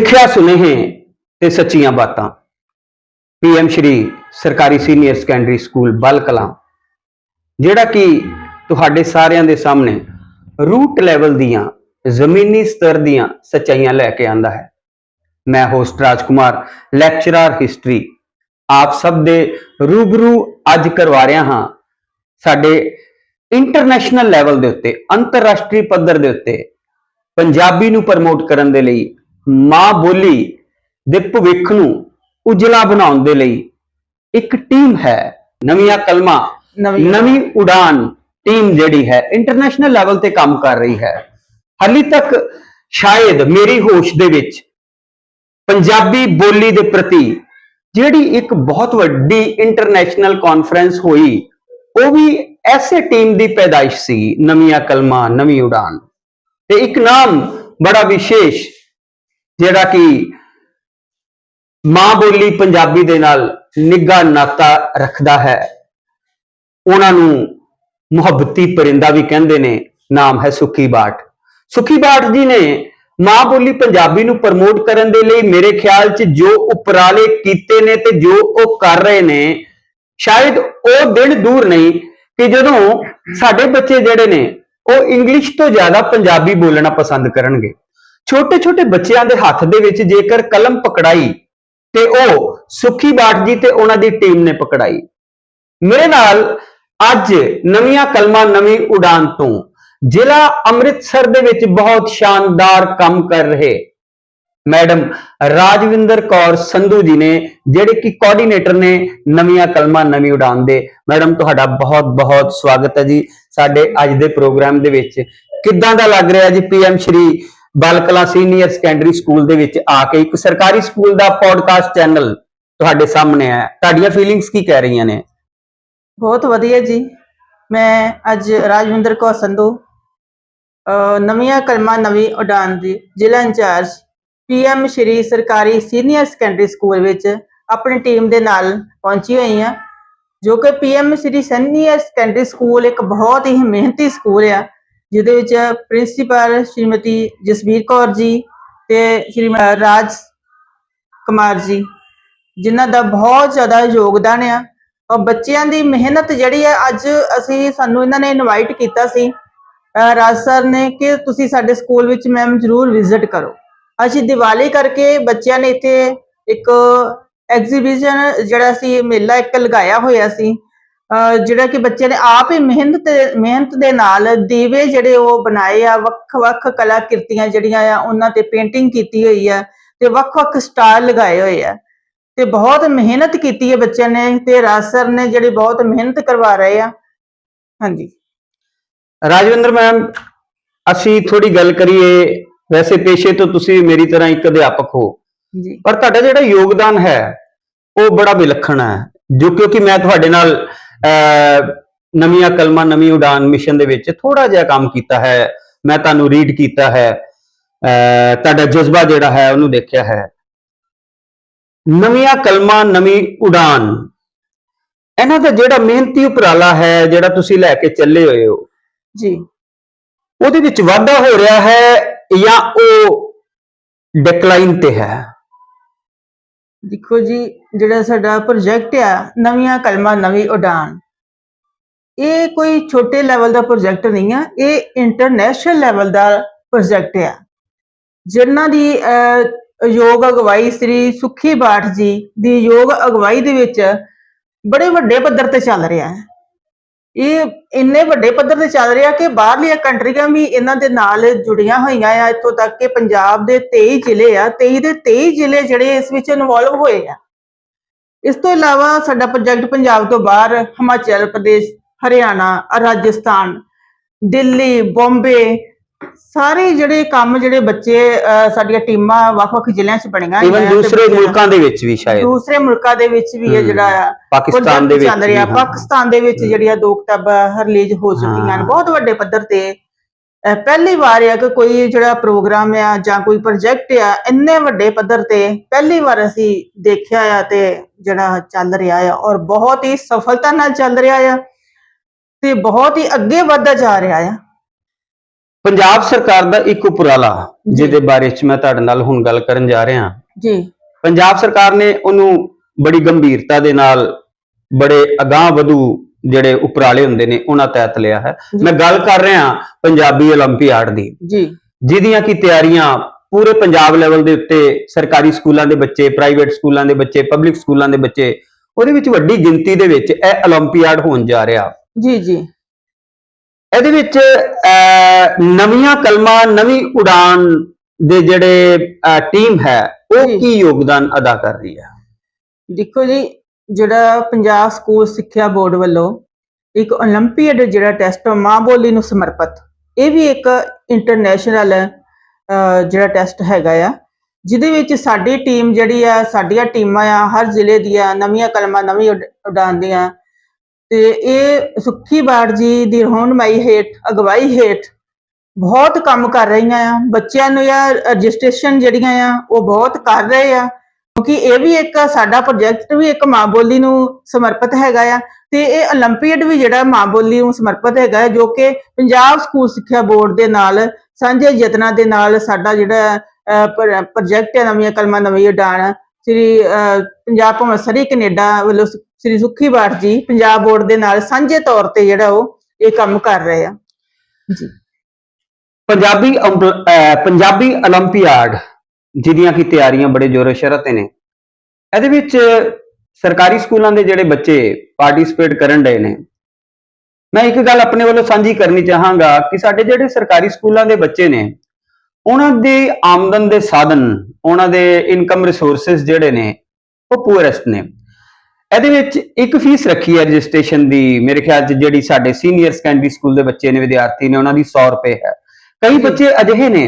ਸਿੱਖਿਆ ਸੁਨੇਹੇ ਤੇ ਸੱਚੀਆਂ ਬਾਤਾਂ। ਪੀਐਮ ਸ਼੍ਰੀ ਸਰਕਾਰੀ ਸੀਨੀਅਰ ਸੈਕੰਡਰੀ ਸਕੂਲ ਬਲ ਕਲਾਂ ਜਿਹੜਾ ਕਿ ਤੁਹਾਡੇ ਸਾਰਿਆਂ ਦੇ ਸਾਹਮਣੇ ਰੂਟ ਲੈਵਲ ਦੀਆਂ, ਜ਼ਮੀਨੀ ਸਤਰ ਦੀਆਂ ਸੱਚਾਈਆਂ ਲੈ ਕੇ ਆਂਦਾ ਹੈ। ਮੈਂ ਹੋਸਟ ਰਾਜਕੁਮਾਰ ਲੈਕਚਰਰ ਹਿਸਟਰੀ ਆਪ ਸਭ ਦੇ ਰੂਬਰੂ ਅੱਜ ਕਰਵਾ ਰਿਹਾ ਹਾਂ। ਸਾਡੇ ਇੰਟਰਨੈਸ਼ਨਲ ਲੈਵਲ ਦੇ ਉੱਤੇ, ਅੰਤਰਰਾਸ਼ਟਰੀ ਪੱਧਰ ਦੇ ਉੱਤੇ, ਪੰਜਾਬੀ ਨੂੰ ਪ੍ਰਮੋਟ ਕਰਨ ਦੇ ਲਈ ਮਾਂ ਬੋਲੀ ਦੇ ਭਵਿੱਖ ਨੂੰ ਉਜਲਾ ਬਣਾਉਣ ਦੇ ਲਈ ਇੱਕ ਟੀਮ ਹੈ। ਨਵੀਆਂ ਕਲਮਾਂ ਨਵੀਂ ਉਡਾਨ। ਟੀਮ ਜਿਹੜੀ ਹੈ ਇੰਟਰਨੈਸ਼ਨਲ ਲੈਵਲ ਤੇ ਕੰਮ ਕਰ ਰਹੀ ਹੈ। ਹਾਲੇ ਤੱਕ ਸ਼ਾਇਦ ਮੇਰੀ ਹੋਸ਼ ਦੇ ਵਿੱਚ ਪੰਜਾਬੀ ਬੋਲੀ ਦੇ ਪ੍ਰਤੀ ਜਿਹੜੀ ਇੱਕ ਬਹੁਤ ਵੱਡੀ ਇੰਟਰਨੈਸ਼ਨਲ ਕਾਨਫਰੰਸ ਹੋਈ ਉਹ ਵੀ ਐਸੇ ਟੀਮ ਦੀ ਪੈਦਾਇਸ਼ ਸੀ ਨਵੀਆਂ ਕਲਮਾਂ ਨਵੀਂ ਉਡਾਨ। ਤੇ ਇੱਕ ਨਾਮ ਬੜਾ ਵਿਸ਼ੇਸ਼ ਜਿਹੜਾ ਕਿ ਮਾਂ ਬੋਲੀ ਪੰਜਾਬੀ ਦੇ ਨਾਲ ਨਿੱਘਾ ਨਾਤਾ ਰੱਖਦਾ ਹੈ। ਉਹਨਾਂ ਨੂੰ ਮੁਹੱਬਤੀ ਪਰਿੰਦਾ ਵੀ ਕਹਿੰਦੇ ਨੇ, ਨਾਮ ਹੈ ਸੁਖੀ ਬਾਟ। ਸੁਖੀ ਬਾਟ ਜੀ ਨੇ ਮਾਂ ਬੋਲੀ ਪੰਜਾਬੀ ਨੂੰ ਪ੍ਰਮੋਟ ਕਰਨ ਦੇ ਲਈ ਮੇਰੇ ਖਿਆਲ 'ਚ ਜੋ ਉਪਰਾਲੇ ਕੀਤੇ ਨੇ ਤੇ ਜੋ ਉਹ ਕਰ ਰਹੇ ਨੇ, ਸ਼ਾਇਦ ਉਹ ਦਿਨ ਦੂਰ ਨਹੀਂ ਕਿ ਜਦੋਂ ਸਾਡੇ ਬੱਚੇ ਜਿਹੜੇ ਨੇ, ਉਹ ਇੰਗਲਿਸ਼ ਤੋਂ ਜ਼ਿਆਦਾ ਪੰਜਾਬੀ ਬੋਲਣਾ ਪਸੰਦ ਕਰਨਗੇ। ਛੋਟੇ ਛੋਟੇ ਬੱਚਿਆਂ ਦੇ ਹੱਥ ਦੇ ਵਿੱਚ ਜੇਕਰ ਕਲਮ ਪਕੜਾਈ ਤੇ ਉਹ ਸੁਖੀ ਬਾਟ ਜੀ ਤੇ ਉਹਨਾਂ ਦੀ ਟੀਮ ਨੇ ਪਕੜਾਈ। ਮੇਰੇ ਨਾਲ ਅੱਜ ਨਵੀਆਂ ਕਲਮਾਂ ਨਵੀਂ ਉਡਾਨ ਤੋਂ ਜ਼ਿਲ੍ਹਾ ਅੰਮ੍ਰਿਤਸਰ ਦੇ ਵਿੱਚ ਬਹੁਤ ਸ਼ਾਨਦਾਰ ਕੰਮ ਕਰ ਰਹੇ ਮੈਡਮ ਰਾਜਵਿੰਦਰ ਕੌਰ ਸੰਧੂ ਜੀ ਨੇ, ਜਿਹੜੇ ਕਿ ਕੋਆਰਡੀਨੇਟਰ ਨੇ ਨਵੀਆਂ ਕਲਮਾਂ ਨਵੀਂ ਉਡਾਨ ਦੇ। ਮੈਡਮ, ਤੁਹਾਡਾ ਬਹੁਤ ਬਹੁਤ ਸਵਾਗਤ ਹੈ ਜੀ ਸਾਡੇ ਅੱਜ ਦੇ ਪ੍ਰੋਗਰਾਮ ਦੇ ਵਿੱਚ। ਕਿੱਦਾਂ ਦਾ ਲੱਗ ਰਿਹਾ ਜੀ PM Shri Balkala senior secondary school ਦੇ ਵਿੱਚ ਆ ਕੇ ਇੱਕ ਸਰਕਾਰੀ ਸਕੂਲ ਦਾ ਪੋਡਕਾਸਟ ਚੈਨਲ ਤੁਹਾਡੇ ਸਾਹਮਣੇ ਹੈ ਤੁਹਾਡੀਆਂ ਫੀਲਿੰਗਸ ਕੀ ਕਹਿ ਰਹੀਆਂ ਨੇ? ਬਹੁਤ ਵਧੀਆ ਜੀ। ਮੈਂ ਅੱਜ ਰਾਜਵਿੰਦਰ ਕੌਰ ਸੰਧੂ ਨਵੀਆਂ ਕਲਮਾਂ ਨਵੀਂ ਉਡਾਨ ਦੀ ਜ਼ਿਲ੍ਹਾ ਇੰਚਾਰਜ ਪੀਐਮ ਸ਼੍ਰੀ ਸਰਕਾਰੀ ਸੀਨੀਅਰ ਸੈਕੰਡਰੀ ਸਕੂਲ ਵਿੱਚ ਆਪਣੀ ਟੀਮ ਦੇ ਨਾਲ ਪਹੁੰਚੀ ਹੋਈ ਹਾਂ, ਜੋ ਕਿ PM Shri senior secondary school ਇੱਕ ਬਹੁਤ ਹੀ ਮਿਹਨਤੀ ਸਕੂਲ ਆ। ਜਿਹਦੇ ਵਿੱਚ ਪ੍ਰਿੰਸੀਪਲ ਸ਼੍ਰੀਮਤੀ ਜਸਬੀਰ ਕੌਰ ਜੀ ਤੇ ਸ਼੍ਰੀ ਰਾਜ ਕੁਮਾਰ ਜੀ, ਜਿਨ੍ਹਾਂ ਦਾ ਬਹੁਤ ਜ਼ਿਆਦਾ ਯੋਗਦਾਨ ਆ। ਔਰ ਬੱਚਿਆਂ ਦੀ ਮਿਹਨਤ ਜਿਹੜੀ ਹੈ ਅੱਜ ਅਸੀਂ ਸਾਨੂੰ ਇਹਨਾਂ ਨੇ ਇਨਵਾਈਟ ਕੀਤਾ ਸੀ। ਰਾਜ ਸਰ ਨੇ ਕਿ ਤੁਸੀਂ ਸਾਡੇ ਸਕੂਲ ਵਿੱਚ ਮੈਮ ਜਰੂਰ ਵਿਜ਼ਿਟ ਕਰੋ। ਅਸੀਂ ਦੀਵਾਲੀ ਕਰਕੇ ਬੱਚਿਆਂ ਨੇ ਇੱਥੇ ਇੱਕ ਐਗਜ਼ੀਬਿਸ਼ਨ ਜਿਹੜਾ ਸੀ, ਮੇਲਾ ਇੱਕ ਲਗਾਇਆ ਹੋਇਆ ਸੀ। ਜਿਹੜਾ ਕਿ ਬੱਚਿਆਂ ਨੇ ਆਪ ਹੀ ਮਿਹਨਤ ਮਿਹਨਤ ਦੇ ਨਾਲ ਦੀਵੇ ਜਿਹੜੇ ਉਹ ਬਣਾਏ ਆ ਵੱਖ-ਵੱਖ ਕਲਾਕ੍ਰਿਤੀਆਂ ਜਿਹੜੀਆਂ ਆ ਉਹਨਾਂ ਤੇ ਪੇਂਟਿੰਗ ਕੀਤੀ ਹੋਈ ਆ ਤੇ ਵੱਖ-ਵੱਖ ਸਟਾਰ ਲਗਾਏ ਹੋਏ ਆ। ਤੇ ਬਹੁਤ ਮਿਹਨਤ ਕੀਤੀ ਹੈ ਬੱਚਿਆਂ ਨੇ ਤੇ ਰਾਜ ਸਰ ਨੇ ਜਿਹੜੀ ਬਹੁਤ ਮਿਹਨਤ ਕਰਵਾ ਰਹੇ ਆ। ਹਾਂਜੀ। ਰਾਜਵਿੰਦਰ ਮੈਮ ਅਸੀਂ ਥੋੜੀ ਗੱਲ ਕਰੀਏ ਵੈਸੇ ਪੇਸ਼ੇ ਤੋਂ ਤੁਸੀਂ ਮੇਰੀ ਤਰ੍ਹਾਂ ਇੱਕ ਅਧਿਆਪਕ ਹੋ। ਜੀ। ਪਰ ਤੁਹਾਡਾ ਜਿਹੜਾ ਯੋਗਦਾਨ ਹੈ ਉਹ ਬੜਾ ਵਿਲੱਖਣ ਹੈ ਜੋ ਕਿਉਂਕਿ ਮੈਂ ਤੁਹਾਡੇ ਨਾਲ ਨਵੀਆਂ ਕਲਮਾਂ ਨਵੀਂ ਉਡਾਨ ਮਿਸ਼ਨ ਦੇ ਵਿੱਚ ਥੋੜਾ ਜਿਹਾ ਕੰਮ ਕੀਤਾ ਹੈ। ਮੈਂ ਤੁਹਾਨੂੰ ਰੀਡ ਕੀਤਾ ਹੈ। ਤੁਹਾਡਾ ਜਜ਼ਬਾ ਜਿਹੜਾ ਹੈ ਉਹਨੂੰ ਦੇਖਿਆ ਹੈ। ਨਵੀਆਂ ਕਲਮਾਂ ਨਵੀਂ ਉਡਾਨ। ਇਹਨਾਂ ਦਾ ਜਿਹੜਾ ਮਿਹਨਤੀ ਉਪਰਾਲਾ ਹੈ ਜਿਹੜਾ ਤੁਸੀਂ ਲੈ ਕੇ ਚੱਲੇ ਹੋਏ ਹੋ ਜੀ। ਉਹਦੇ ਵਿੱਚ ਵਾਧਾ ਹੋ ਰਿਹਾ ਹੈ ਜਾਂ ਉਹ ਡਿਕਲਾਈਨ ਤੇ ਹੈ? ਦੇਖੋ ਜੀ ਜਿਹੜਾ ਸਾਡਾ ਪ੍ਰੋਜੈਕਟ ਆ ਨਵੀਆਂ ਕਲਮਾਂ ਨਵੀਂ ਉਡਾਨ। ਇਹ ਕੋਈ ਛੋਟੇ ਲੈਵਲ ਦਾ ਪ੍ਰੋਜੈਕਟ ਨਹੀਂ ਆ ਇਹ ਇੰਟਰਨੈਸ਼ਨਲ ਲੈਵਲ ਦਾ ਪ੍ਰੋਜੈਕਟ ਆ। ਜਿਨ੍ਹਾਂ ਦੀ ਅਹ, ਯੋਗ ਅਗਵਾਈ ਸ੍ਰੀ ਸੁਖੀ ਬਾਠ ਜੀ ਦੀ ਯੋਗ ਅਗਵਾਈ ਦੇ ਵਿੱਚ ਬੜੇ ਵੱਡੇ ਪੱਧਰ ਤੇ ਚੱਲ ਰਿਹਾ ਹੈ। ਇਹ ਇੰਨੇ ਵੱਡੇ ਪੱਧਰ ਤੇ ਚੱਲ ਰਿਹਾ ਕਿ ਬਾਹਰਲੀਆਂ ਕੰਟਰੀਆਂ ਵੀ ਇਹਨਾਂ ਦੇ ਨਾਲ ਜੁੜੀਆਂ ਹੋਈਆਂ ਆ, ਇੱਥੋਂ ਤੱਕ ਕਿ ਪੰਜਾਬ ਦੇ 23 ਜ਼ਿਲ੍ਹੇ ਆ 23 ਦੇ 23 ਜ਼ਿਲ੍ਹੇ ਜਿਹੜੇ ਇਸ ਵਿੱਚ ਇਨਵੋਲਵ ਹੋਏ ਆ। ਇਸ ਤੋਂ ਇਲਾਵਾ ਸਾਡਾ ਪ੍ਰੋਜੈਕਟ ਪੰਜਾਬ ਤੋਂ ਬਾਹਰ, ਹਿਮਾਚਲ ਪ੍ਰਦੇਸ਼, ਹਰਿਆਣਾ, ਰਾਜਸਥਾਨ, ਦਿੱਲੀ, ਬੰਬੇ ਸਾਰੇ ਜਿਹੜੇ ਕੰਮ ਜਿਹੜੇ ਬੱਚੇ ਅਹ, ਸਾਡੀਆਂ ਟੀਮਾਂ ਵੱਖ-ਵੱਖ ਜ਼ਿਲ੍ਹਿਆਂ 'ਚ ਬਣੀਆਂ ਹੋਈਆਂ ਤੇ ਦੂਸਰੇ ਬੱਚਿਆਂ- ਮੁਲਕਾਂ ਦੇ ਵਿੱਚ ਵੀ ਸ਼ਾਇਦ। ਦੂਸਰੇ ਮੁਲਕਾਂ ਦੇ ਵਿੱਚ ਵੀ ਇਹ ਹਮ, ਜਿਹੜਾ ਆ ਪਾਕਿਸਤਾਨ ਦੇ ਵਿੱਚ ਚੱਲ ਵੀ, ਰਿਹਾ ਹਾਂ। ਪਾਕਿਸਤਾਨ ਦੇ ਵਿੱਚ ਜਿਹੜੀਆਂ ਦੋ ਕਿਤਾਬਾਂ ਰਿਲੀਜ਼ ਹੋ ਚੁੱਕੀਆਂ ਨੇ ਹਾਂ। ਬਹੁਤ ਵੱਡੇ ਪੱਧਰ ਤੇ। ਅਹ ਪਹਿਲੀ ਵਾਰ ਆ ਕਿ ਕੋਈ ਜਿਹੜਾ ਪ੍ਰੋਗਰਾਮ ਆ ਜਾਂ ਕੋਈ ਪ੍ਰੋਜੈਕਟ ਆ ਇੰਨੇ ਵੱਡੇ ਪੱਧਰ ਤੇ ਪਹਿਲੀ ਵਾਰ ਅਸੀਂ ਦੇਖਿਆ ਆ ਤੇ ਜਿਹੜਾ ਚੱਲ ਰਿਹਾ ਆ ਔਰ ਬਹੁਤ ਹੀ ਸਫਲਤਾ ਨਾਲ ਚੱਲ ਰਿਹਾ ਆ ਤੇ ਬਹੁਤ ਹੀ ਅੱਗੇ ਵੱਧਦਾ ਜਾ ਰਿਹਾ ਆ। ਪੰਜਾਬ ਸਰਕਾਰ ਦਾ ਇੱਕ ਉਪਰਾਲਾ ਜਿਹਦੇ ਬਾਰੇ ਚ ਮੈਂ ਤੁਹਾਡੇ ਨਾਲ ਹੁਣ ਗੱਲ ਕਰਨ ਜਾ ਰਿਹਾ ਜੀ ਪੰਜਾਬ ਸਰਕਾਰ ਨੇ ਉਹਨੂੰ ਬੜੀ ਗੰਭੀਰਤਾ ਦੇ ਨਾਲ ਬੜੇ ਅਗਾਹ ਵਧੂ ਜਿਹੜੇ ਉਪਰਾਲੇ ਹੁੰਦੇ ਨੇ ਉਹਨਾਂ ਤਹਿਤ ਲਿਆ ਹੈ ਮੈਂ ਗੱਲ ਕਰ ਰਿਹਾ ਪੰਜਾਬੀ 올림픽 ਦੀ ਜੀ ਜਿਹਦੀਆਂ ਕੀ ਤਿਆਰੀਆਂ ਪੂਰੇ ਪੰਜਾਬ ਲੈਵਲ ਦੇ ਉੱਤੇ ਸਰਕਾਰੀ ਸਕੂਲਾਂ ਦੇ ਬੱਚੇ ਪ੍ਰਾਈਵੇਟ ਸਕੂਲਾਂ ਦੇ ਬੱਚੇ ਪਬਲਿਕ ਸਕੂਲਾਂ ਦੇ ਬੱਚੇ ਉਹਦੇ ਵਿੱਚ ਵੱਡੀ ਗਿਣਤੀ ਦੇ ਵਿੱਚ ਇਹ 올림픽 ਹੋਣ ਜਾ ਰਿਹਾ ਜੀ ਜੀ ਇਹਦੇ ਵਿੱਚ ਅਹ, ਨਵੀਆਂ ਕਲਮਾਂ ਨਵੀਂ ਉਡਾਨ ਦੇ ਜਿਹੜੇ ਟੀਮ ਹੈ ਉਹ ਜੀ। ਕੀ ਯੋਗਦਾਨ ਅਦਾ ਕਰ ਰਹੀ ਹੈ ਦੇਖੋ ਜੀ ਜਿਹੜਾ ਪੰਜਾਬ ਸਕੂਲ ਸਿੱਖਿਆ ਬੋਰਡ ਵੱਲੋਂ ਇੱਕ 올림픽 ਜਿਹੜਾ ਟੈਸਟ ਮਾਂ ਬੋਲੀ ਨੂੰ ਸਮਰਪਿਤ ਇਹ ਵੀ ਇੱਕ ਇੰਟਰਨੈਸ਼ਨਲ ਜਿਹੜਾ ਟੈਸਟ ਹੈਗਾ ਆ ਜਿਹਦੇ ਵਿੱਚ ਸਾਡੀ ਟੀਮ ਜਿਹੜੀ ਆ ਸਾਡੀਆਂ ਟੀਮਾਂ ਆ ਹਰ ਜ਼ਿਲ੍ਹੇ ਦੀਆਂ ਨਵੀਆਂ ਕਲਮਾਂ ਨਵੀਂ ਉਡ- ਉਡਾਨ ਦੀਆਂ ਤੇ ਇਹ ਸੁੱਖੀ ਬਾੜ ਜੀ ਦੀ ਰਹਿਨੁਮਾਈ ਹੇਠ ਅਗਵਾਈ ਹੇਠ ਬਹੁਤ ਕੰਮ ਕਰ ਰਹੀਆਂ ਆ ਬੱਚਿਆਂ ਨੂੰ ਜਾਂ ਰਜਿਸਟ੍ਰੇਸ਼ਨ ਜਿਹੜੀਆਂ ਆ ਉਹ ਬਹੁਤ ਕਰ ਰਹੇ ਆ ਕਿਉਂਕਿ ਇਹ ਵੀ ਇੱਕ ਸਾਡਾ ਪ੍ਰੋਜੈਕਟ ਵੀ ਇੱਕ ਮਾਂ ਬੋਲੀ ਨੂੰ ਸਮਰਪਿਤ ਹੈਗਾ ਆ ਤੇ ਇਹ 올림픽 ਵੀ ਜਿਹੜਾ ਮਾਂ ਬੋਲੀ ਨੂੰ ਸਮਰਪਿਤ ਹੈਗਾ ਹੈ, ਜੋ ਕਿ ਪੰਜਾਬ ਸਕੂਲ ਸਿੱਖਿਆ ਬੋਰਡ ਦੇ ਨਾਲ ਸਾਂਝੇ ਯਤਨਾਂ ਦੇ ਨਾਲ ਸਾਡਾ ਜਿਹੜਾ ਪ੍ਰੋਜੈਕਟ ਹੈ ਨਵੀਆਂ ਕਲਮਾਂ ਨਵੀਂ ਉਡਾਣ ਸ੍ਰੀ ਅਹ, ਪੰਜਾਬ ਭਵਨ ਸਰੀ ਕੈਨੇਡਾ ਵੱਲੋਂ ਸ- ਸ੍ਰੀ ਸੁੱਖੀ ਬਾੜ ਜੀ ਪੰਜਾਬ ਬੋਰਡ ਦੇ ਨਾਲ ਸਾਂਝੇ ਤੌਰ ਤੇ ਜਿਹੜਾ ਉਹ ਇਹ ਕੰਮ ਕਰ ਰਹੇ ਆ ਜੀ ਪੰਜਾਬੀ ਅੰਬ- ਅਹ, ਪੰਜਾਬੀ 올림픽 ਜਿਹਦੀਆਂ ਕੀ ਤਿਆਰੀਆਂ ਬੜੇ ਜ਼ੋਰੋ ਸ਼ੋਰ ਤੇ ਨੇ ਇਹਦੇ ਵਿੱਚ ਸਰਕਾਰੀ ਸਕੂਲਾਂ ਦੇ ਜਿਹੜੇ ਬੱਚੇ ਪਾਰਟਿਸਿਪੇਟ ਕਰਨ ਡਏ ਨੇ ਮੈਂ ਇੱਕ ਗੱਲ ਆਪਣੇ ਵੱਲੋਂ ਸਾਂਝੀ ਕਰਨੀ ਚਾਹਾਂਗਾ ਕਿ ਸਾਡੇ ਜਿਹੜੇ ਸਰਕਾਰੀ ਸਕੂਲਾਂ ਦੇ ਬੱਚੇ ਨੇ ਉਹਨਾਂ ਦੀ ਆਮਦਨ ਦੇ ਸਾਧਨ ਉਹਨਾਂ ਦੇ ਇਨਕਮ ਰਿਸੋਰਸਸ ਜਿਹੜੇ ਨੇ ਉਹ ਪੂਅਰੈਸਟ ਨੇ ਇਹਦੇ ਵਿੱਚ ਇੱਕ ਫੀਸ ਰੱਖੀ ਹੈ ਰਜਿਸਟ੍ਰੇਸ਼ਨ ਦੀ ਮੇਰੇ ਖਿਆਲ 'ਚ ਜਿਹੜੀ ਸਾਡੇ ਸੀਨੀਅਰ ਸੈਕੰਡਰੀ ਸਕੂਲ ਦੇ ਬੱਚੇ ਨੇ ਵਿਦਿਆਰਥੀ ਨੇ ਉਹਨਾਂ ਦੀ 100 ਰੁਪਏ ਹੈ। ਕਈ। ਬੱਚੇ ਅਜਿਹੇ ਨੇ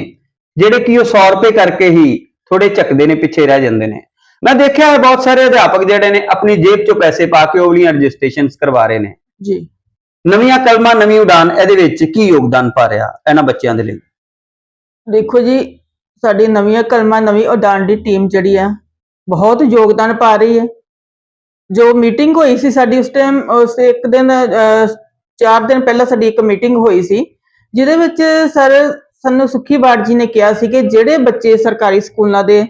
ਜਿਹੜੇ ਕਿ ਉਹ 100 ਰੁਪਏ ਕਰਕੇ ਹੀ ਥੋੜੇ ਚੱਕਦੇ ਨੇ ਪਿੱਛੇ ਰਹਿ ਜਾਂਦੇ ਨੇ। ਮੈਂ ਦੇਖਿਆ ਹੈ ਬਹੁਤ ਸਾਰੇ ਅਧਿਆਪਕ ਜਿਹੜੇ ਨੇ ਆਪਣੀ ਜੇਬ 'ਚੋਂ ਪੈਸੇ ਪਾ ਕੇ ਉਹ ਵਾਲੀਆਂ ਰਜਿਸਟ੍ਰੇਸ਼ਨਸ ਕਰਵਾ ਰਹੇ ਨੇ। ਜੀ। ਨਵੀਆਂ ਕਲਮਾਂ ਨਵੀਂ ਉਡਾਨ ਇਹਦੇ ਵਿੱਚ ਕੀ ਯੋਗਦਾਨ ਪਾ ਰਿਹਾ ਇਹਨਾਂ ਬੱਚਿਆਂ ਦੇ ਲਈ? ਦੇਖੋ ਜੀ ਸਾਡੀ ਨਵੀਆਂ ਕਲਮਾਂ ਨਵੀਂ ਉਡਾਨ ਦੀ ਟੀਮ ਜਿਹੜੀ ਆ ਬਹੁਤ ਯੋਗਦਾਨ ਪਾ ਰਹੀ ਹੈ। ਜੋ ਮੀਟਿੰਗ ਹੋਈ ਸੀ ਸਾਡੀ ਉਸ ਟਾਈਮ ਉਸ ਇੱਕ ਦਿਨ ਅਹ, ਚਾਰ ਦਿਨ ਪਹਿਲਾਂ ਸਾਡੀ ਇੱਕ ਮੀਟਿੰਗ ਹੋਈ ਸੀ ਜਿਹਦੇ ਵਿੱਚ ਸਰ ਸਾਨੂੰ ਸੁੱਖੀ ਬਾੜ ਜੀ ਨੇ ਕਿਹਾ ਸੀ ਕਿ ਜਿਹੜੇ ਬੱਚੇ ਸਰਕਾਰੀ ਸਕੂਲਾਂ ਦੇ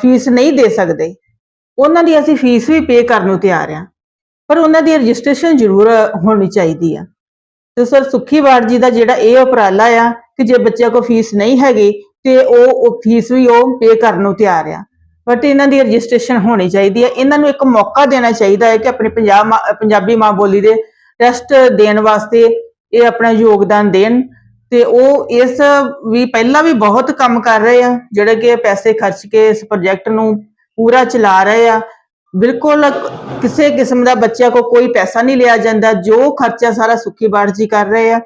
ਫੀਸ ਨਹੀਂ ਦੇ ਸਕਦੇ ਉਹਨਾਂ ਦੀ ਅਸੀਂ ਫੀਸ ਵੀ ਪੇ ਕਰਨ ਨੂੰ ਤਿਆਰ ਆ ਪਰ ਉਹਨਾਂ ਦੀ ਰਜਿਸਟ੍ਰੇਸ਼ਨ ਜ਼ਰੂਰ ਹੋਣੀ ਚਾਹੀਦੀ ਆ। ਤੇ ਸਰ ਸੁੱਖੀ ਬਾੜ ਜੀ ਦਾ ਜਿਹੜਾ ਇਹ ਉਪਰਾਲਾ ਆ ਕਿ ਜੇ ਬੱਚਿਆਂ ਕੋਲ ਫੀਸ ਨਹੀਂ ਹੈਗੀ ਤੇ ਉਹ ਫੀਸ ਵੀ ਉਹ ਪੇ ਕਰਨ ਨੂੰ ਤਿਆਰ ਆ। ਬਟ ਇਹਨਾਂ ਦੀ ਰਜਿਸਟ੍ਰੇਸ਼ਨ ਹੋਣੀ ਚਾਹੀਦੀ ਹੈ। ਇਹਨਾਂ ਨੂੰ ਇੱਕ ਮੌਕਾ ਦੇਣਾ ਚਾਹੀਦਾ ਹੈ ਕਿ ਆਪਣੇ ਪੰਜਾਬ ਮਾਂ- ਪੰਜਾਬੀ ਮਾਂ ਬੋਲੀ ਦੇ ਟੈਸਟ ਦੇਣ ਵਾਸਤੇ ਇਹ ਆਪਣਾ ਯੋਗਦਾਨ ਦੇਣ। ਤੇ ਉਹ ਇਸ ਵੀ ਪਹਿਲਾਂ ਵੀ ਬਹੁਤ ਕੰਮ ਕਰ ਰਹੇ ਆ, ਜਿਹੜੇ ਕਿ ਪੈਸੇ ਖਰਚ ਕੇ ਇਸ ਪ੍ਰੋਜੈਕਟ ਨੂੰ ਪੂਰਾ ਚਲਾ ਰਹੇ ਆ। ਬਿਲਕੁਲ ਕਿਸੇ ਕਿਸਮ ਦਾ ਬੱਚਿਆਂ ਕੋ ਕੋਈ ਪੈਸਾ ਨਹੀਂ ਲਿਆ ਜਾਂਦਾ, ਜੋ ਖਰਚਾ ਸਾਰਾ ਸੁੱਖੀ ਬਾੜ ਜੀ ਕਰ ਰਹੇ ਆ।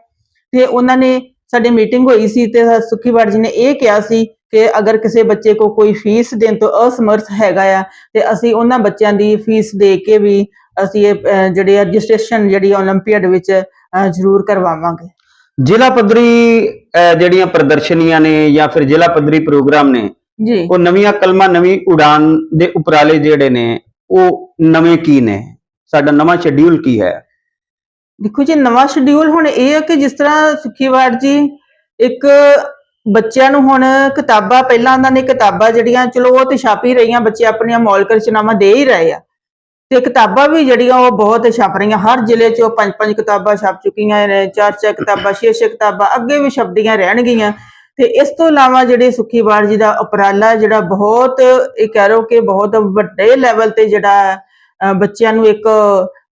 ਤੇ ਉਹਨਾਂ ਨੇ, ਸਾਡੀ ਮੀਟਿੰਗ ਹੋਈ ਸੀ ਤੇ ਸੁੱਖੀ ਬਾੜ ਜੀ ਨੇ ਇਹ ਕਿਹਾ ਸੀ ਕਿ ਅਗਰ ਕਿਸੇ ਬੱਚੇ ਕੋ ਕੋਈ ਫੀਸ ਦੇਣ ਤੋਂ ਅਸਮਰਥ ਹੈਗਾ ਆ ਤੇ ਅਸੀਂ ਉਹਨਾਂ ਬੱਚਿਆਂ ਦੀ ਫੀਸ ਦੇ ਕੇ ਵੀ ਅਸੀਂ ਇਹ ਅਹ, ਜਿਹੜੇ ਰਜਿਸਟ੍ਰੇਸ਼ਨ ਜਿਹੜੀ 올림픽 ਵਿੱਚ ਅਹ, ਜ਼ਰੂਰ ਕਰਵਾਵਾਂਗੇ ਜ਼ਿਲ੍ਹਾ ਪੱਧਰੀ ਅਹ, ਜਿਹੜੀਆਂ ਪ੍ਰਦਰਸ਼ਨੀਆਂ ਨੇ ਜਾਂ ਫਿਰ ਜ਼ਿਲ੍ਹਾ ਪੱਧਰੀ ਪ੍ਰੋਗਰਾਮ ਨੇ ਜੀ ਉਹ ਨਵੀਆਂ ਕਲਮਾਂ ਨਵੀਂ ਉਡਾਨ ਦੇ ਉਪਰਾਲੇ ਜਿਹੜੇ ਨੇ ਉਹ ਨਵੇਂ ਕੀ ਨੇ ਸਾਡਾ ਨਵਾਂ ਸ਼ੈਡਿਊਲ ਕੀ ਹੈ ਦੇਖੋ ਜੀ ਨਵਾਂ ਸ਼ਡਿਊਲ ਹੁਣ ਇਹ ਹੈ ਕਿ ਜਿਸ ਤਰ੍ਹਾਂ ਸੁਖੀਵਾੜ ਜੀ ਇੱਕ ਬੱਚਿਆਂ ਨੂੰ ਹੁਣ ਕਿਤਾਬਾਂ, ਪਹਿਲਾਂ ਉਹਨਾਂ ਨੇ ਕਿਤਾਬਾਂ ਜਿਹੜੀਆਂ, ਚਲੋ ਉਹ ਤੇ ਛਾਪ ਹੀ ਰਹੀਆਂ, ਬੱਚੇ ਆਪਣੀਆਂ ਮੌਲਿਕ ਰਚਨਾਵਾਂ ਦੇ ਹੀ ਰਹੇ ਆ। ਤੇ ਕਿਤਾਬਾਂ ਵੀ ਜਿਹੜੀਆਂ ਉਹ ਬਹੁਤ ਛਪ ਰਹੀਆਂ, ਹਰ ਜ਼ਿਲ੍ਹੇ 'ਚ ਉਹ ਪੰਜ ਪੰਜ ਕਿਤਾਬਾਂ ਛਪ ਚੁੱਕੀਆਂ ਨੇ ਚਾਰ ਚਾਰ ਕਿਤਾਬਾਂ ਛੇ ਛੇ ਕਿਤਾਬਾਂ, ਅੱਗੇ ਵੀ ਛਪਦੀਆਂ ਰਹਿਣਗੀਆਂ। ਤੇ ਇਸ ਤੋਂ ਇਲਾਵਾ ਜਿਹੜੇ ਸੁਖੀਵਾੜ ਜੀ ਦਾ ਉਪਰਾਲਾ ਜਿਹੜਾ ਬਹੁਤ, ਇਹ ਕਹਿ ਰੋ ਕਿ ਬਹੁਤ ਵੱਡੇ ਲੈਵਲ ਤੇ ਜਿਹੜਾ ਬੱਚਿਆਂ ਨੂੰ ਇੱਕ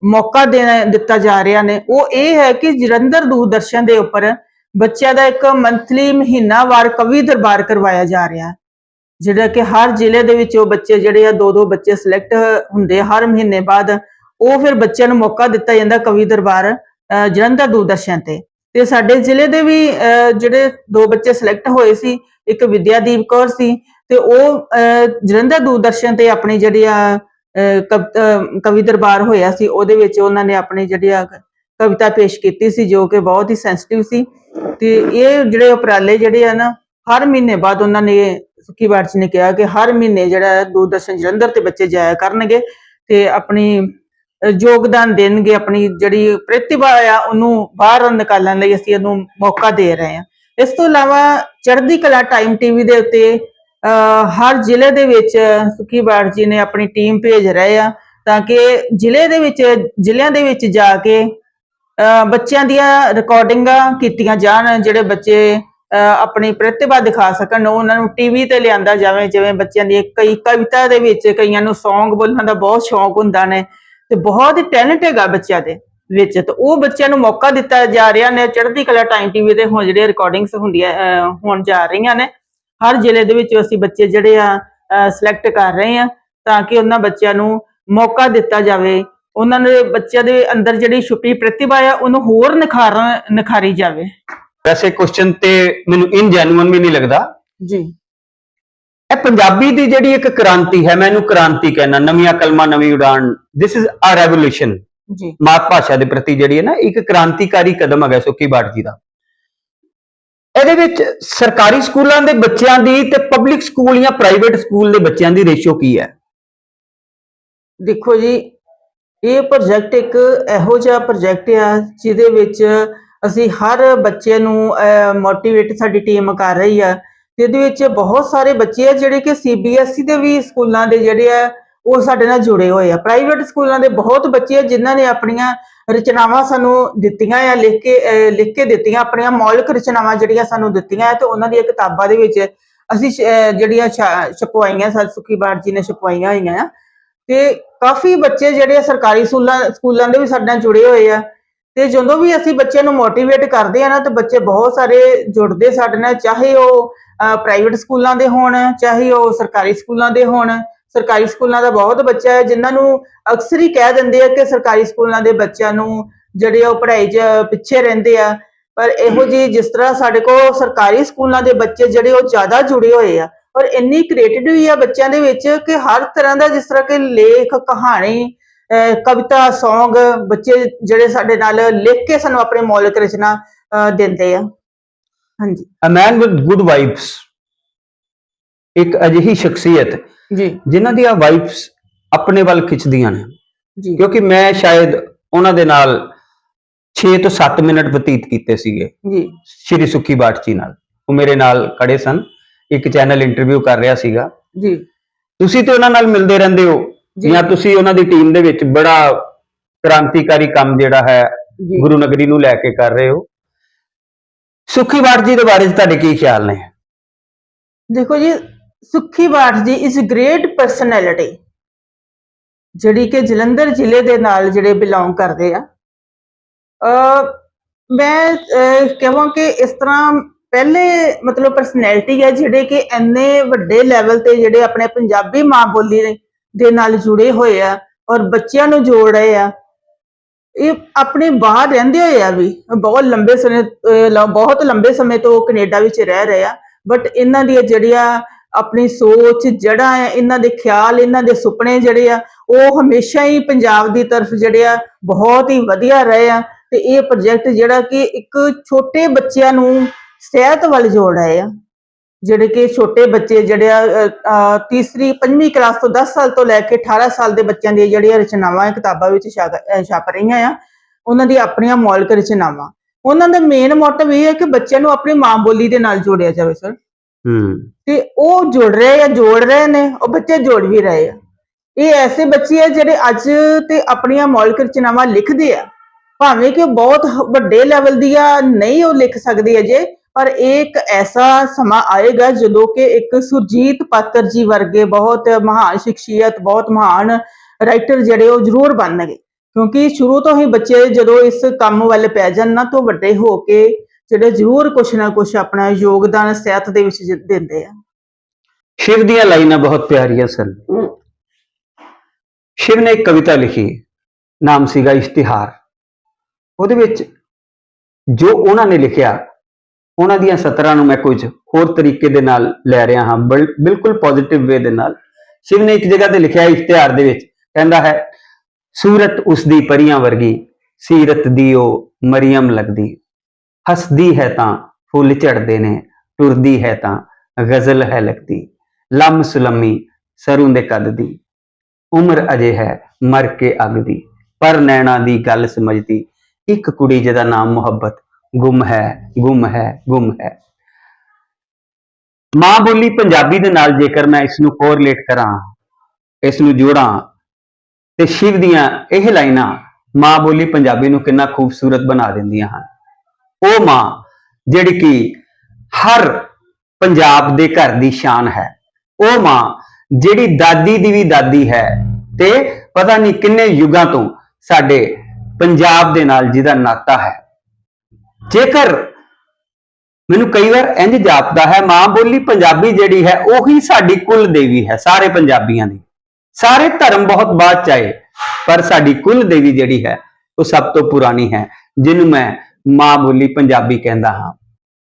ਮੌਕਾ ਦੇਣਾ, ਦਿੱਤਾ ਜਾ ਰਿਹਾ ਨੇ, ਉਹ ਇਹ ਹੈ ਕਿ ਜਲੰਧਰ ਦੂਰਦਰਸ਼ਨ ਦੇ ਉੱਪਰ ਬੱਚਿਆਂ ਦਾ ਇੱਕ ਮੰਥਲੀ ਮਹੀਨਾਵਾਰ ਕਵੀ ਦਰਬਾਰ ਕਰਵਾਇਆ ਜਾ ਰਿਹਾ ਹੈ। ਜਿਹੜਾ ਕਿ ਹਰ ਜ਼ਿਲ੍ਹੇ ਦੇ ਵਿੱਚ ਉਹ ਬੱਚੇ ਜਿਹੜੇ ਆ ਦੋ ਦੋ ਬੱਚੇ ਸਿਲੈਕਟ ਹੁੰਦੇ ਹਰ ਮਹੀਨੇ ਬਾਅਦ ਉਹ ਫਿਰ ਬੱਚਿਆਂ ਨੂੰ ਮੌਕਾ ਦਿੱਤਾ ਜਾਂਦਾ ਕਵੀ ਦਰਬਾਰ ਜਲੰਧਰ ਦੂਰਦਰਸ਼ਨ ਤੇ। ਤੇ ਸਾਡੇ ਜ਼ਿਲ੍ਹੇ ਦੇ ਵੀ ਜਿਹੜੇ ਦੋ ਬੱਚੇ ਸਿਲੈਕਟ ਹੋਏ ਸੀ ਇੱਕ ਵਿਦਿਆਦੀਪ ਕੌਰ ਸੀ ਤੇ ਉਹ ਅਹ, ਜਲੰਧਰ ਦੂਰਦਰਸ਼ਨ ਤੇ ਆਪਣੀ ਜਿਹੜੀ ਆ ਕਵ- ਕਵੀ ਦਰਬਾਰ ਹੋਇਆ ਸੀ ਉਹਦੇ ਵਿੱਚ ਉਹਨਾਂ ਨੇ ਆਪਣੀ ਜਿਹੜੀ ਆ ਕਵਿਤਾ ਪੇਸ਼ ਕੀਤੀ ਸੀ ਜੋ ਕਿ ਬਹੁਤ ਹੀ ਸੈਂਸਿਟਿਵ ਸੀ। ਤੇ ਇਹ ਜਿਹੜੇ ਉਪਰਾਲੇ ਜਿਹੜੇ ਆ ਨਾ ਹਰ ਮਹੀਨੇ ਬਾਅਦ ਉਹਨਾਂ ਨੇ ਸੁੱਕੀ ਬਾੜ ਨੇ ਕਿਹਾ ਕਿ ਹਰ ਮਹੀਨੇ ਜਿਹੜਾ ਦੂਰਦਰਸ਼ਨ ਜਲੰਧਰ ਤੇ ਬੱਚੇ ਜਾਇਆ ਕਰਨਗੇ ਤੇ ਆਪਣੀ ਯੋਗਦਾਨ ਦੇਣਗੇ ਆਪਣੀ ਜਿਹੜੀ ਪ੍ਰਤਿਭਾ ਆ ਉਹਨੂੰ ਬਾਹਰ ਨਿਕਾਲਣ ਲਈ ਅਸੀਂ ਉਹਨੂੰ ਮੌਕਾ ਦੇ ਰਹੇ ਹਾਂ। ਇਸ ਤੋਂ ਇਲਾਵਾ ਚੜ੍ਹਦੀ ਕਲਾ ਟਾਈਮ ਟੀਵੀ ਦੇ ਉੱਤੇ ਅਹ, ਹਰ ਜ਼ਿਲ੍ਹੇ ਦੇ ਵਿੱਚ ਸੁਖੀ ਬਾੜ ਜੀ ਨੇ ਆਪਣੀ ਟੀਮ ਭੇਜ ਰਹੇ ਆ ਤਾਂ ਕਿ ਜ਼ਿਲ੍ਹੇ ਦੇ ਵਿੱਚ ਜ਼ਿਲ੍ਹਿਆਂ ਦੇ ਵਿੱਚ ਜਾ ਕੇ ਬੱਚਿਆਂ ਦੀਆਂ ਰਿਕਾਰਡਿੰਗਾਂ ਕੀਤੀਆਂ ਜਾਣ, ਜਿਹੜੇ ਬੱਚੇ ਆਪਣੀ ਪ੍ਰਤਿਭਾ ਦਿਖਾ ਸਕਣ ਉਹਨਾਂ ਨੂੰ ਟੀਵੀ ਤੇ ਲਿਆਂਦਾ ਜਾਵੇ, ਜਿਵੇਂ ਬੱਚਿਆਂ ਦੀ ਕਈ ਕਵਿਤਾ ਦੇ ਵਿੱਚ ਕਈਆਂ ਨੂੰ ਸੌਂਗ ਬੋਲਣ ਦਾ ਬਹੁਤ ਸ਼ੌਂਕ ਹੁੰਦਾ ਨੇ ਤੇ ਬਹੁਤ ਟੈਲੈਂਟ ਹੈਗਾ ਬੱਚਿਆਂ ਦੇ ਵਿੱਚ, ਤੇ ਉਹ ਬੱਚਿਆਂ ਨੂੰ ਮੌਕਾ ਦਿੱਤਾ ਜਾ ਰਿਹਾ ਨੇ, ਚੜ੍ਹਦੀ ਕਲਾ ਟਾਈਮ ਟੀਵੀ ਤੇ ਹੁਣ ਜਿਹੜੇ ਰਿਕਾਰਡਿੰਗਸ ਹੁੰਦੀਆਂ ਹੋਣ ਜਾ ਰਹੀਆਂ ਨੇ, ਹਰ ਜ਼ਿਲ੍ਹੇ ਦੇ ਵਿੱਚ ਅਸੀਂ ਬੱਚੇ ਜਿਹੜੇ ਆ ਸਿਲੈਕਟ ਕਰ ਰਹੇ ਆ ਤਾਂ ਕਿ ਉਹਨਾਂ ਬੱਚਿਆਂ ਨੂੰ ਮੌਕਾ ਦਿੱਤਾ ਜਾਵੇ ਉਹਨਾਂ ਦੇ ਬੱਚਿਆਂ ਦੇ ਅੰਦਰ ਜਿਹੜੀ ਛੁਪੀ ਪ੍ਰਤਿਭਾ ਆ ਉਹਨੂੰ ਹੋਰ ਨਿਖਾਰ ਨਿਖਾਰੀ ਜਾਵੇ। ਵੈਸੇ ਕੁਐਸਚਨ ਤੇ ਮੈਨੂੰ ਇਨਜੈਨੂਇਨ ਵੀ ਨਹੀਂ ਲੱਗਦਾ। ਜੀ। ਇਹ ਪੰਜਾਬੀ ਦੀ ਜਿਹੜੀ ਇੱਕ ਕ੍ਰਾਂਤੀ ਹੈ ਮੈਂ ਇਹਨੂੰ ਕ੍ਰਾਂਤੀ ਕਹਿਣਾ ਨਵੀਆਂ ਕਲਮਾਂ ਨਵੀਂ ਉਡਾਨ ਥਿਸ ਇਜ਼ ਅ ਰੈਵੋਲੂਸ਼ਨ ਜੀ। ਮਾਤ ਭਾਸ਼ਾ ਦੇ ਪ੍ਰਤੀ ਜਿਹੜੀ ਹੈ ਨਾ ਇੱਕ ਕ੍ਰਾਂਤੀਕਾਰੀ ਕਦਮ ਹੈਗਾ ਸੁੱਕੀ ਬਾਟ ਜੀ ਦਾ। ਇਹਦੇ ਵਿੱਚ ਸਰਕਾਰੀ ਸਕੂਲਾਂ ਦੇ ਬੱਚਿਆਂ ਦੀ ਤੇ ਪਬਲਿਕ ਸਕੂਲ ਜਾਂ ਪ੍ਰਾਈਵੇਟ ਸਕੂਲ ਦੇ ਬੱਚਿਆਂ ਦੀ ਰੇਸ਼ੋ ਕੀ ਹੈ? ਦੇਖੋ ਜੀ ਇਹ ਪ੍ਰੋਜੈਕਟ ਇੱਕ ਇਹੋ ਜਿਹਾ ਪ੍ਰੋਜੈਕਟ ਆ ਜਿਹਦੇ ਵਿੱਚ ਅਸੀਂ ਹਰ ਬੱਚੇ ਨੂੰ ਮੋਟੀਵੇਟ ਸਾਡੀ ਟੀਮ ਕਰ ਰਹੀ ਆ। ਜਿਹਦੇ ਵਿੱਚ ਬਹੁਤ ਸਾਰੇ ਬੱਚੇ ਆ ਜਿਹੜੇ ਕਿ ਸੀਬੀਐਸਈ ਦੇ ਵੀ ਸਕੂਲਾਂ ਦੇ ਜਿਹੜੇ ਆ, ਉਹ ਸਾਡੇ ਨਾਲ ਜੁੜੇ ਹੋਏ ਆ। ਪ੍ਰਾਈਵੇਟ ਸਕੂਲਾਂ ਦੇ ਬਹੁਤ ਬੱਚੇ ਆ ਜਿਨ੍ਹਾਂ ਨੇ ਆਪਣੀਆਂ ਰਚਨਾਵਾਂ ਸਾਨੂੰ ਦਿੱਤੀਆਂ ਆ, ਲਿਖ ਕੇ ਲਿਖ ਕੇ ਦਿੱਤੀਆਂ, ਆਪਣੀਆਂ ਮੌਲਿਕ ਰਚਨਾਵਾਂ ਜਿਹੜੀਆਂ ਸਾਨੂੰ ਦਿੱਤੀਆਂ ਆ ਤੇ ਉਹਨਾਂ ਦੀਆਂ ਕਿਤਾਬਾਂ ਦੇ ਵਿੱਚ ਅਸੀਂ ਜਿਹੜੀਆਂ ਛਾ- ਛਪਵਾਈਆਂ ਸਤ ਸੁਖੀ ਬਾੜ ਜੀ ਨੇ ਛਪਵਾਈਆਂ ਹੋਈਆਂ ਆ। ਤੇ ਕਾਫੀ ਬੱਚੇ ਜਿਹੜੇ ਸਰਕਾਰੀ ਸਕੂਲਾਂ ਸਕੂਲਾਂ ਦੇ ਵੀ ਸਾਡੇ ਨਾਲ ਜੁੜੇ ਹੋਏ ਆ। ਤੇ ਜਦੋਂ ਵੀ ਅਸੀਂ ਬੱਚਿਆਂ ਨੂੰ ਮੋਟੀਵੇਟ ਕਰਦੇ ਆ ਨਾ, ਤੇ ਬੱਚੇ ਬਹੁਤ ਸਾਰੇ ਜੁੜਦੇ ਸਾਡੇ ਨਾਲ, ਚਾਹੇ ਉਹ ਪ੍ਰਾਈਵੇਟ ਸਕੂਲਾਂ ਦੇ ਹੋਣ, ਚਾਹੇ ਉਹ ਸਰਕਾਰੀ ਸਕੂਲਾਂ ਦੇ ਹੋਣ। ਸਰਕਾਰੀ ਸਕੂਲਾਂ ਦਾ ਬਹੁਤ ਬੱਚਾ ਹੈ, ਜਿਨ੍ਹਾਂ ਨੂੰ ਅਕਸਰ ਹੀ ਕਹਿ ਦਿੰਦੇ ਆ ਕਿ ਸਰਕਾਰੀ ਸਕੂਲਾਂ ਦੇ ਬੱਚਿਆਂ ਨੂੰ ਜਿਹੜੇ ਆ ਉਹ ਪੜ੍ਹਾਈ 'ਚ ਪਿੱਛੇ ਰਹਿੰਦੇ ਆ। ਪਰ ਇਹੋ ਜੀ ਜਿਸ ਤਰ੍ਹਾਂ ਸਾਡੇ ਕੋਲ ਸਰਕਾਰੀ ਸਕੂਲਾਂ ਦੇ ਬੱਚੇ ਜਿਹੜੇ ਉਹ ਜ਼ਿਆਦਾ ਜੁੜੇ ਹੋਏ ਆ ਔਰ ਇੰਨੀ ਕ੍ਰੀਏਟਿਵਿਟੀ ਆ ਬੱਚਿਆਂ ਦੇ ਵਿੱਚ ਕਿ ਹਰ ਤਰ੍ਹਾਂ ਦਾ ਜਿਸ ਤਰ੍ਹਾਂ ਕਿ ਲੇਖ ਕਹਾਣੀ ਕਵਿਤਾ Song ਬੱਚੇ ਜਿਹੜੇ ਸਾਡੇ ਨਾਲ ਲਿਖ ਕੇ ਸਾਨੂੰ ਆਪਣੇ ਮੌਲਿਕ ਰਚਨਾ ਦਿੰਦੇ ਆ। ਹਾਂਜੀ। A man with good vibes ਇੱਕ ਅਜਿਹੀ ਸ਼ਖਸੀਅਤ ਜੀ। ਜਿਨ੍ਹਾਂ ਦੀਆਂ ਵਾਈਬਸ ਆਪਣੇ ਵੱਲ ਖਿੱਚਦੀਆਂ ਨੇ। ਜੀ। ਕਿਉਂਕਿ ਮੈਂ ਸ਼ਾਇਦ ਉਹਨਾਂ ਦੇ ਨਾਲ 6 ਤੋਂ 7 ਮਿੰਟ ਬਤੀਤ ਕੀਤੇ ਸੀਗੇ ਜੀ। ਸ਼੍ਰੀ ਸੁੱਖੀ ਬਾਟ ਜੀ ਨਾਲ। ਉਹ ਮੇਰੇ ਨਾਲ ਖੜੇ ਸਨ। ਇੱਕ ਚੈਨਲ ਇੰਟਰਵਿਊ ਕਰ ਰਿਹਾ ਸੀਗਾ। ਜੀ। ਤੁਸੀਂ ਤੇ ਉਹਨਾਂ ਨਾਲ ਮਿਲਦੇ ਰਹਿੰਦੇ ਹੋ ਜੀ। ਤੁਸੀਂ ਉਹਨਾਂ ਦੀ ਟੀਮ ਦੇ ਵਿੱਚ ਬੜਾ ਕ੍ਰਾਂਤੀਕਾਰੀ ਕੰਮ ਜਿਹੜਾ ਹੈ ਗੁਰੂ ਨਗਰੀ ਨੂੰ ਲੈ ਕੇ ਕਰ ਰਹੇ ਹੋ? ਸੁੱਖੀ ਬਾਟ ਜੀ ਦੇ ਬਾਰੇ ਤੁਹਾਡੇ ਕੀ ਖਿਆਲ ਨੇ? ਦੇਖੋ ਜੀ ਸੁੱਖੀ ਬਾਠ ਜੀ ਇਸ ਗ੍ਰੇਟ ਪਰਸਨੈਲਿਟੀ ਜਿਹੜੀ ਕਿ ਜਲੰਧਰ ਜ਼ਿਲ੍ਹੇ ਦੇ ਨਾਲ ਜਿਹੜੇ ਬਿਲੋਂਗ ਕਰਦੇ ਆ। ਮੈਂ ਕਹਾਂ ਕਿ ਇਸ ਤਰ੍ਹਾਂ ਪਹਿਲੇ ਮਤਲਬ ਪਰਸਨੈਲਿਟੀ ਹੈ ਜਿਹੜੇ ਕਿ ਇੰਨੇ ਵੱਡੇ ਲੈਵਲ ਤੇ ਜਿਹੜੇ ਆਪਣੇ ਪੰਜਾਬੀ ਮਾਂ ਬੋਲੀ ਦੇ- ਨਾਲ ਜੁੜੇ ਹੋਏ ਆ ਔਰ ਬੱਚਿਆਂ ਨੂੰ ਜੋੜ ਰਹੇ ਆ, ਇਹ ਆਪਣੇ ਬਾਹਰ ਰਹਿੰਦੇ ਹੋਏ ਆ ਵੀ, ਬਹੁਤ ਲੰਬੇ ਸਮੇਂ ਬਹੁਤ ਲੰਬੇ ਸਮੇਂ ਤੋਂ ਕੈਨੇਡਾ ਵਿੱਚ ਰਹਿ ਰਹੇ ਆ ਬਟ ਇਹਨਾਂ ਦੀਆਂ ਜਿਹੜੀਆਂ ਆਪਣੀ ਸੋਚ, ਜੜ੍ਹਾਂ ਹੈ ਇਹਨਾਂ ਦੇ ਖਿਆਲ, ਇਹਨਾਂ ਦੇ ਸੁਪਨੇ ਜਿਹੜੇ ਆ, ਉਹ ਹਮੇਸ਼ਾ ਹੀ ਪੰਜਾਬ ਦੀ ਤਰਫ ਜਿਹੜੇ ਆ, ਬਹੁਤ ਹੀ ਵਧੀਆ ਰਹੇ ਆ, ਤੇ ਇਹ ਪ੍ਰੋਜੈਕਟ ਜਿਹੜਾ ਕਿ ਇੱਕ ਛੋਟੇ ਬੱਚਿਆਂ ਨੂੰ ਸਿਹਤ ਵੱਲ ਜੋੜ ਰਹੇ ਆ। ਜਿਹੜੇ ਕਿ ਛੋਟੇ ਬੱਚੇ ਜਿਹੜੇ ਆ ਤੀਸਰੀ ਪੰਜਵੀਂ ਕਲਾਸ ਤੋਂ 10 ਸਾਲ ਤੋਂ ਲੈ ਕੇ 18 ਸਾਲ ਦੇ ਬੱਚਿਆਂ ਦੀਆਂ ਜਿਹੜੀਆਂ ਰਚਨਾਵਾਂ ਕਿਤਾਬਾਂ ਵਿੱਚ ਛਪ ਰਹੀਆਂ ਆ ਉਹਨਾਂ ਦੀ ਆਪਣੀਆਂ ਮੌਲਿਕ ਰਚਨਾਵਾਂ। ਉਹਨਾਂ ਦਾ ਮੇਨ ਮੋਟਿਵ ਇਹ ਹੈ ਕਿ ਬੱਚਿਆਂ ਨੂੰ ਆਪਣੀ ਮਾਂ ਬੋਲੀ ਦੇ ਨਾਲ ਜੋੜਿਆ ਜਾਵੇ ਸਰ ਹੂੰ। ਤੇ ਉਹ ਜੁੜ ਰਹੇ ਆ ਜੋੜ ਰਹੇ ਨੇ ਉਹ ਬੱਚੇ ਜੋੜ ਵੀ ਰਹੇ ਆ। ਇਹ ਐਸੇ ਬੱਚੇ ਆ ਜਿਹੜੇ ਅੱਜ ਤੇ ਆਪਣੀਆਂ ਮੌਲਿਕ ਰਚਨਾਵਾਂ ਲਿਖਦੇ ਆ। ਭਾਵੇਂ ਕਿ ਉਹ ਬਹੁਤ ਵੱਡੇ ਲੈਵਲ ਦੀਆਂ ਨਹੀਂ ਉਹ ਲਿਖ ਸਕਦੇ ਅਜੇ ਪਰ ਇਹ ਇੱਕ ਐਸਾ ਸਮਾਂ ਆਏਗਾ ਜਦੋਂ ਕਿ ਇੱਕ ਸੁਰਜੀਤ ਪਾਤਰ ਜੀ ਵਰਗੇ ਬਹੁਤ ਮਹਾਨ ਸ਼ਖਸੀਅਤ ਬਹੁਤ ਮਹਾਨ ਰਾਈਟਰ ਜਿਹੜੇ ਉਹ ਜ਼ਰੂਰ ਬਣਨਗੇ। ਕਿਉਂਕਿ ਸ਼ੁਰੂ ਤੋਂ ਹੀ ਬੱਚੇ ਜਦੋਂ ਇਸ ਕੰਮ ਵੱਲ ਪੈ ਜਾਣ ਨਾ ਤਾਂ ਵੱਡੇ ਹੋ ਕੇ ਜਿਹੜੇ ਜ਼ਰੂਰ ਕੁਛ ਨਾ ਕੁਛ ਆਪਣਾ ਯੋਗਦਾਨ ਸਿਹਤ ਦੇ ਵਿੱਚ ਦਿੰਦੇ ਆ। ਸ਼ਿਵ ਦੀਆਂ ਲਾਈਨਾਂ ਬਹੁਤ ਪਿਆਰੀਆਂ ਸਨ। ਸ਼ਿਵ ਨੇ ਇੱਕ ਕਵਿਤਾ ਲਿਖੀ ਨਾਮ ਸੀਗਾ ਇਸ਼ਤਿਹਾਰ। ਉਹਦੇ ਵਿੱਚ ਜੋ ਉਹਨਾਂ ਨੇ ਲਿਖਿਆ ਉਹਨਾਂ ਦੀਆਂ ਸਤਰਾਂ ਨੂੰ ਮੈਂ ਕੁਝ ਹੋਰ ਤਰੀਕੇ ਦੇ ਨਾਲ ਲੈ ਰਿਹਾ ਹਾਂ, ਬਿਲ- ਬਿਲਕੁਲ ਪੋਜ਼ਿਟਿਵ ਵੇ ਦੇ ਨਾਲ। ਸ਼ਿਵ ਨੇ ਇੱਕ ਜਗ੍ਹਾ ਤੇ ਲਿਖਿਆ ਇਸ਼ਤਿਹਾਰ ਦੇ ਵਿੱਚ, ਕਹਿੰਦਾ ਹੈ, ਸੂਰਤ ਉਸ ਦੀ ਪਰੀਆਂ ਵਰਗੀ, ਸੀਰਤ ਦੀ ਉਹ ਮਰੀਮ ਲੱਗਦੀ। ਹੱਸਦੀ ਹੈ ਤਾਂ ਫੁੱਲ ਝੜਦੇ ਨੇ, ਟੁਰਦੀ ਹੈ ਤਾਂ ਗਜ਼ਲ ਹੈ ਲੱਗਦੀ। ਲੰਮ ਸੁਲੰਮੀ ਸਰੋਂ ਦੇ ਕੱਦ ਦੀ। ਉਮਰ ਅਜੇ ਹੈ ਮਰ ਕੇ ਅੱਗ ਦੀ। ਪਰ ਨੈਣਾ ਦੀ ਗੱਲ ਸਮਝਦੀ, ਇੱਕ ਕੁੜੀ ਜਿਹਦਾ ਨਾਮ ਮੁਹੱਬਤ ਗੁੰਮ ਹੈ ਗੁੰਮ ਹੈ ਗੁੰਮ ਹੈ। ਮਾਂ ਬੋਲੀ ਪੰਜਾਬੀ ਦੇ ਨਾਲ ਜੇਕਰ ਮੈਂ ਇਸ ਨੂੰ ਕੋਰਿਲੇਟ ਕਰਾਂ ਇਸ ਨੂੰ ਜੋੜਾਂ, ਤੇ ਸ਼ਿਵ ਦੀਆਂ ਇਹ ਲਾਈਨਾਂ ਮਾਂ ਬੋਲੀ ਪੰਜਾਬੀ ਨੂੰ ਕਿੰਨਾ ਖੂਬਸੂਰਤ ਬਣਾ ਦਿੰਦੀਆਂ ਹਨ। ਉਹ ਮਾਂ ਜਿਹੜੀ ਕਿ ਹਰ ਪੰਜਾਬ ਦੇ ਘਰ ਦੀ ਸ਼ਾਨ ਹੈ। ਉਹ ਮਾਂ ਜਿਹੜੀ ਦਾਦੀ ਦੀ ਵੀ ਦਾਦੀ ਹੈ ਤੇ ਪਤਾ ਨਹੀਂ ਕਿੰਨੇ ਯੁੱਗਾਂ ਤੋਂ ਸਾਡੇ ਪੰਜਾਬ ਦੇ ਨਾਲ ਜਿਹਦਾ ਨਾਤਾ ਹੈ। ਜੇਕਰ ਮੈਨੂੰ ਕਈ ਵਾਰ ਇੰਜ ਜਾਪਦਾ ਹੈ, ਮਾਂ ਬੋਲੀ ਪੰਜਾਬੀ ਜਿਹੜੀ ਹੈ, ਉਹੀ ਸਾਡੀ ਕੁਲ ਦੇਵੀ ਹੈ, ਸਾਰੇ ਪੰਜਾਬੀਆਂ ਦੀ। ਸਾਰੇ ਧਰਮ ਬਹੁਤ ਬਾਅਦ ਚ ਆਏ, ਪਰ ਸਾਡੀ ਕੁਲ ਦੇਵੀ ਜਿਹੜੀ ਹੈ, ਉਹ ਸਭ ਤੋਂ ਪੁਰਾਣੀ ਹੈ, ਜਿਹਨੂੰ ਮੈਂ ਮਾਂ ਬੋਲੀ ਪੰਜਾਬੀ ਕਹਿੰਦਾ ਹਾਂ।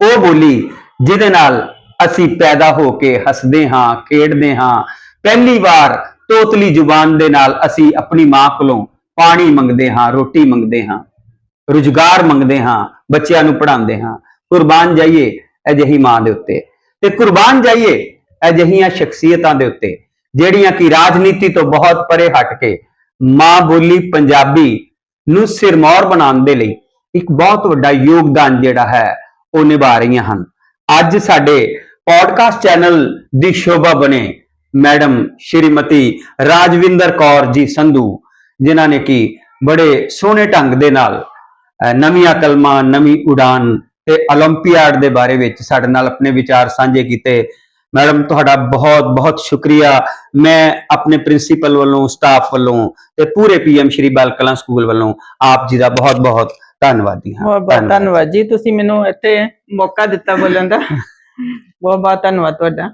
ਉਹ ਬੋਲੀ ਜਿਹਦੇ ਨਾਲ ਅਸੀਂ ਪੈਦਾ ਹੋ ਕੇ ਹੱਸਦੇ ਹਾਂ, ਖੇਡਦੇ ਹਾਂ, ਪਹਿਲੀ ਵਾਰ ਤੋਤਲੀ ਜ਼ੁਬਾਨ ਦੇ ਨਾਲ ਅਸੀਂ ਆਪਣੀ ਮਾਂ ਕੋਲੋਂ ਪਾਣੀ ਮੰਗਦੇ ਹਾਂ, ਰੋਟੀ ਮੰਗਦੇ ਹਾਂ, ਰੁਜ਼ਗਾਰ ਮੰਗਦੇ ਹਾਂ ਬੱਚਿਆਂ ਨੂੰ ਪੜ੍ਹਾਉਂਦੇ ਹਾਂ। ਕੁਰਬਾਨ ਜਾਈਏ ਅਜਿਹੀ ਮਾਂ ਦੇ ਉੱਤੇ ਤੇ ਕੁਰਬਾਨ ਜਾਈਏ ਅਜਿਹੀਆਂ ਸ਼ਖਸੀਅਤਾਂ ਦੇ ਉੱਤੇ, ਜਿਹੜੀਆਂ ਕਿ ਰਾਜਨੀਤੀ ਤੋਂ ਬਹੁਤ ਪਰੇ ਹਟ ਕੇ ਮਾਂ ਬੋਲੀ ਪੰਜਾਬੀ ਨੂੰ ਸਿਰਮੌਰ ਬਣਾਉਣ ਦੇ ਲਈ ਇੱਕ ਬਹੁਤ ਵੱਡਾ ਯੋਗਦਾਨ ਜਿਹੜਾ ਹੈ, ਉਹ ਨਿਭਾ ਰਹੀਆਂ ਹਨ। ਅੱਜ ਸਾਡੇ ਪੋਡਕਾਸਟ ਚੈਨਲ ਦੀ ਸ਼ੋਭਾ ਬਣੇ ਮੈਡਮ ਸ਼੍ਰੀਮਤੀ ਰਾਜਵਿੰਦਰ ਕੌਰ ਜੀ ਸੰਧੂ, ਜਿਨ੍ਹਾਂ ਨੇ ਕਿ ਬੜੇ ਸੋਹਣੇ ਢੰਗ ਦੇ ਨਾਲ ਅਹ, ਨਵੀਆਂ ਕਲਮਾਂ ਨਵੀਂ ਉਡਾਨ ਤੇ 올림픽 ਦੇ ਬਾਰੇ ਵਿੱਚ ਸਾਡੇ ਨਾਲ ਆਪਣੇ ਵਿਚਾਰ ਸਾਂਝੇ ਕੀਤੇ ਮੈਡਮ ਤੁਹਾਡਾ ਬਹੁਤ ਬਹੁਤ ਸ਼ੁਕਰੀਆ ਮੈਂ ਆਪਣੇ ਪ੍ਰਿੰਸੀਪਲ ਵੱਲੋਂ ਸਟਾਫ ਵੱਲੋਂ ਤੇ ਪੂਰੇ ਪੀਐਮ ਸ਼੍ਰੀ ਬਾਲ ਕਲਾਂ ਸਕੂਲ ਵੱਲੋਂ ਆਪ ਜੀ ਦਾ ਬਹੁਤ ਬਹੁਤ ਧੰਨਵਾਦੀ ਹਾਂ ਬਹੁਤ ਬਹੁਤ ਧੰਨਵਾਦ ਜੀ ਤੁਸੀਂ ਮੈਨੂੰ ਇੱਥੇ ਮੌਕਾ ਦਿੱਤਾ ਬੋਲਣ ਦਾ ਬਹੁਤ ਬਹੁਤ ਧੰਨਵਾਦ ਤੁਹਾਡਾ